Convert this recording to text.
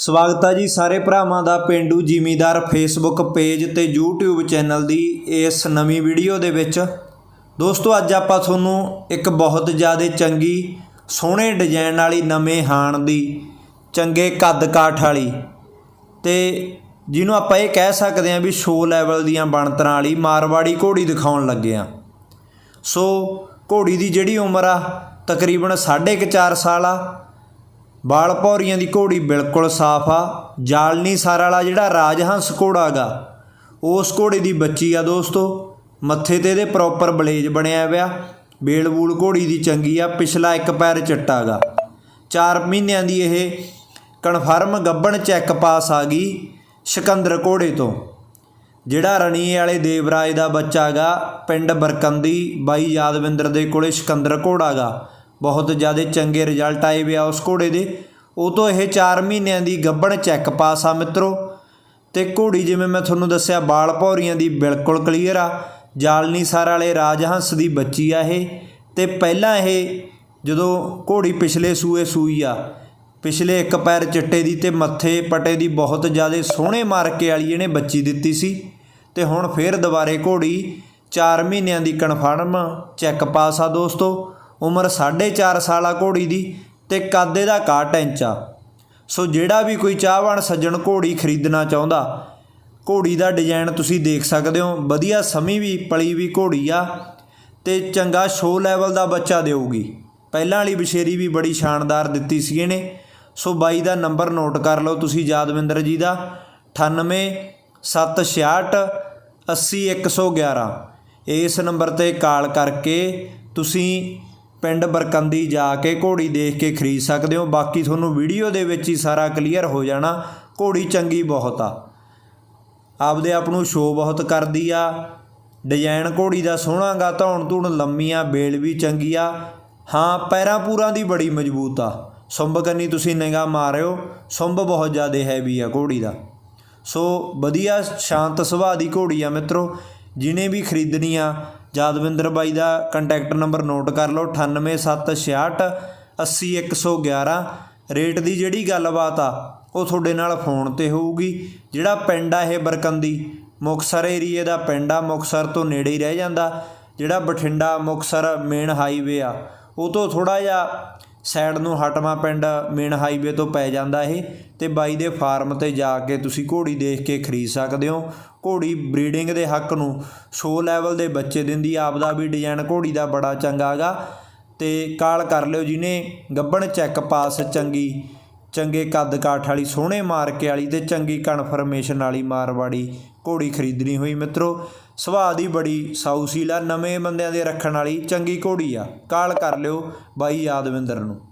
ਸਵਾਗਤ ਹੈ ਜੀ ਸਾਰੇ ਭਰਾਵਾਂ ਦਾ ਪਿੰਡੂ ਜ਼ਿਮੀਦਾਰ ਫੇਸਬੁੱਕ ਪੇਜ ਤੇ YouTube ਚੈਨਲ ਦੀ ਇਸ ਨਵੀਂ ਵੀਡੀਓ ਦੇ ਵਿੱਚ। ਦੋਸਤੋ, ਅੱਜ ਆਪਾਂ ਤੁਹਾਨੂੰ ਇੱਕ ਬਹੁਤ ਜ਼ਿਆਦਾ ਚੰਗੀ, ਸੋਹਣੇ ਡਿਜ਼ਾਈਨ ਵਾਲੀ ਨਵੇਂ ਹਾਣ ਦੀ ਚੰਗੇ ਕੱਦ ਕਾਠ ਵਾਲੀ ਤੇ ਜਿਹਨੂੰ ਆਪਾਂ ਇਹ ਕਹਿ ਸਕਦੇ ਹਾਂ ਵੀ ਸ਼ੋ ਲੈਵਲ ਦੀਆਂ ਬਣਤਰਾਂ ਵਾਲੀ ਮਾਰਵਾੜੀ ਘੋੜੀ ਦਿਖਾਉਣ ਲੱਗੇ ਆ ਸੋ ਘੋੜੀ ਦੀ ਜਿਹੜੀ ਉਮਰ ਆ ਤਕਰੀਬਨ 4.5 ਸਾਲ ਆ। ਬਾਲ ਭੌਰੀਆਂ ਦੀ ਘੋੜੀ ਬਿਲਕੁਲ ਸਾਫ਼ ਆ। ਜਾਲਨੀ ਸਾਰ ਵਾਲਾ ਜਿਹੜਾ ਰਾਜਹੰਸ ਘੋੜਾ ਗਾ, ਉਸ ਘੋੜੇ ਦੀ ਬੱਚੀ ਆ ਦੋਸਤੋ। ਮੱਥੇ ਤੇ ਇਹਦੇ ਪ੍ਰੋਪਰ ਬਲੇਜ ਬਣਿਆ ਹੋਇਆ ਬੇਲ ਬੂਲ ਘੋੜੀ ਦੀ ਚੰਗੀ ਆ, ਪਿਛਲਾ ਇੱਕ ਪੈਰ ਚਿੱਟਾ ਗਾ। 4 ਮਹੀਨਿਆਂ ਦੀ ਇਹ ਕਨਫਰਮ ਗੱਬਣ ਚੈੱਕ ਪਾਸ ਆ ਗਈ ਸਿਕੰਦਰ ਘੋੜੇ ਤੋਂ। ਜਿਹੜਾ ਰਣੀਏ ਵਾਲੇ ਦੇਵਰਾਜ ਦਾ ਬੱਚਾ ਗਾ, ਪਿੰਡ ਬਰਕੰਦੀ, ਬਾਈ ਯਾਦਵਿੰਦਰ ਦੇ ਕੋਲੇ ਸਿਕੰਦਰ ਘੋੜਾ ਗਾ। ਬਹੁਤ ਜ਼ਿਆਦਾ ਚੰਗੇ ਰਿਜ਼ਲਟ ਆਏ ਵੇ ਆ ਉਸ ਘੋੜੇ ਦੇ। ਉਹ ਤੋਂ ਇਹ 4 ਮਹੀਨਿਆਂ ਦੀ ਗੱਬਣ ਚੈੱਕ ਪਾਸ ਆ ਮਿੱਤਰੋ। ਤੇ ਘੋੜੀ ਜਿਵੇਂ ਮੈਂ ਤੁਹਾਨੂੰ ਦੱਸਿਆ, ਬਾਲ ਭੌਰੀਆਂ ਦੀ ਬਿਲਕੁਲ ਕਲੀਅਰ ਆ। ਜਾਲਨੀ ਸਾਰ ਵਾਲੇ ਰਾਜਹੰਸ ਦੀ ਬੱਚੀ ਆ ਇਹ। ਤੇ ਪਹਿਲਾਂ ਇਹ ਜਦੋਂ ਘੋੜੀ ਪਿਛਲੇ ਸੂਏ ਸੂਈ ਆ, ਪਿਛਲੇ ਇੱਕ ਪੈਰ ਚਿੱਟੇ ਦੀ ਤੇ ਮੱਥੇ ਪਟੇ ਦੀ ਬਹੁਤ ਜ਼ਿਆਦਾ ਸੋਹਣੇ ਮਾਰਕੇ ਵਾਲੀ ਇਹਨੇ ਬੱਚੀ ਦਿੱਤੀ ਸੀ। ਤੇ ਹੁਣ ਫੇਰ ਦੁਬਾਰੇ ਘੋੜੀ 4 ਮਹੀਨਿਆਂ ਦੀ ਕਨਫਰਮ ਚੈੱਕ ਪਾਸ ਆ ਦੋਸਤੋ। ਉਮਰ 4.5 ਸਾਲਾ ਘੋੜੀ ਦੀ ਤੇ ਕੱਦ ਇਹਦਾ 61 ਇੰਚ ਆ। ਸੋ ਜਿਹੜਾ ਵੀ ਕੋਈ ਚਾਹਵਾਨ ਸੱਜਣ ਘੋੜੀ ਖਰੀਦਣਾ ਚਾਹੁੰਦਾ, ਘੋੜੀ ਦਾ ਡਿਜ਼ਾਈਨ ਤੁਸੀਂ ਦੇਖ ਸਕਦੇ ਹੋ। ਵਧੀਆ ਸਮੀ ਵੀ, ਪਲੀ ਵੀ ਘੋੜੀ ਆ ਤੇ ਚੰਗਾ ਸ਼ੋ ਲੈਵਲ ਦਾ ਬੱਚਾ ਦੇਊਗੀ। ਪਹਿਲਾਂ ਵਾਲੀ ਬਸ਼ੇਰੀ ਵੀ ਬੜੀ ਸ਼ਾਨਦਾਰ ਦਿੱਤੀ ਸੀ ਇਹਨੇ। ਸੋ ਬਾਈ ਦਾ ਨੰਬਰ ਨੋਟ ਕਰ ਲਓ ਤੁਸੀਂ ਯਾਦਵਿੰਦਰ ਜੀ ਦਾ। 98 766 80 111 ਇਸ ਨੰਬਰ ਤੇ ਕਾਲ ਕਰਕੇ ਤੁਸੀਂ ਪਿੰਡ ਬਰਕੰਦੀ ਜਾ ਕੇ ਘੋੜੀ ਦੇਖ ਕੇ ਖਰੀਦ ਸਕਦੇ ਹੋ। ਬਾਕੀ ਤੁਹਾਨੂੰ ਵੀਡੀਓ ਦੇ ਵਿੱਚ ਹੀ ਸਾਰਾ ਕਲੀਅਰ ਹੋ ਜਾਣਾ। ਘੋੜੀ ਚੰਗੀ ਬਹੁਤ ਆ। ਆਪਦੇ ਆਪ ਨੂੰ ਸ਼ੋ ਬਹੁਤ ਕਰਦੀ ਆ। ਡਿਜ਼ਾਈਨ ਘੋੜੀ ਦਾ ਸੋਹਣਾ ਗਾ ਧੌਣ ਧੂਣ ਲੰਮੀ ਆ ਬੇਲ ਵੀ ਚੰਗੀ ਆ। ਹਾਂ, ਪੈਰਾਂ ਪੂਰਾਂ ਦੀ ਬੜੀ ਮਜ਼ਬੂਤ ਆ। ਸੁੰਬ ਕੰਨੀ ਤੁਸੀਂ ਨਿਗਾਹ ਮਾਰਿਓ, ਸੁੰਬ ਬਹੁਤ ਜ਼ਿਆਦਾ ਹੈਵੀ ਆ ਘੋੜੀ ਦਾ। ਸੋ, ਵਧੀਆ, ਸ਼ਾਂਤ ਸੁਭਾਅ ਦੀ ਘੋੜੀ ਆ ਮਿੱਤਰੋ। ਜਿਨੇ ਵੀ ਖਰੀਦਣੀ ਆ ਯਾਦਵਿੰਦਰ ਬਾਈ ਦਾ ਕੰਟੈਕਟ ਨੰਬਰ ਨੋਟ ਕਰ ਲਓ 98766 80111 ਰੇਟ ਦੀ ਜਿਹੜੀ ਗੱਲਬਾਤ ਆ, ਉਹ ਤੁਹਾਡੇ ਨਾਲ ਫੋਨ ਤੇ ਹੋਊਗੀ। ਜਿਹੜਾ ਪਿੰਡ ਆ ਇਹ ਬਰਕੰਦੀ, ਮੁਕਸਰ ਏਰੀਏ ਦਾ ਪਿੰਡ ਆ, ਮੁਕਸਰ ਤੋਂ ਨੇੜੇ ਹੀ ਰਹਿ ਜਾਂਦਾ। ਜਿਹੜਾ ਬਠਿੰਡਾ ਮੁਕਸਰ ਮੇਨ ਹਾਈਵੇ ਆ, ਉਹ ਤੋਂ ਥੋੜਾ ਜਿਹਾ ਸਾਈਡ ਨੂੰ ਹਟਵਾ ਪਿੰਡ ਮੇਨ ਹਾਈਵੇ ਤੋਂ ਪੈ ਜਾਂਦਾ ਇਹ ਤੇ ਬਾਈ ਦੇ ਫਾਰਮ ਤੇ ਜਾ ਕੇ ਤੁਸੀਂ ਘੋੜੀ ਦੇਖ ਕੇ ਖਰੀਦ ਸਕਦੇ ਹੋ। ਘੋੜੀ ਬਰੀਡਿੰਗ ਦੇ ਹੱਕ ਨੂੰ ਸ਼ੋ ਲੈਵਲ ਦੇ ਬੱਚੇ ਦਿੰਦੀ ਆਪ ਦਾ ਵੀ ਡਿਜ਼ਾਈਨ ਘੋੜੀ ਦਾ ਬੜਾ ਚੰਗਾ ਗਾ ਤੇ ਕਾਲ ਕਰ ਲਿਓ ਜਿਹਨੇ, ਗੱਬਣ ਚੈੱਕ ਪਾਸ ਚੰਗੀ, ਚੰਗੇ ਕੱਦ ਕਾਠ ਵਾਲੀ, ਸੋਹਣੇ ਮਾਰਕੇ ਵਾਲੀ ਤੇ ਚੰਗੀ ਕਨਫਰਮੇਸ਼ਨ ਵਾਲੀ ਮਾਰਵਾੜੀ ਘੋੜੀ ਖਰੀਦਣੀ ਹੋਈ ਮਿੱਤਰੋ। ਸੁਭਾਅ ਦੀ ਬੜੀ ਸਾਊਸੀਲ ਆ, ਨਵੇਂ ਬੰਦਿਆਂ ਦੇ ਰੱਖਣ ਵਾਲੀ ਚੰਗੀ ਘੋੜੀ ਆ। ਕਾਲ ਕਰ ਲਿਓ ਬਾਈ ਯਾਦਵਿੰਦਰ ਨੂੰ।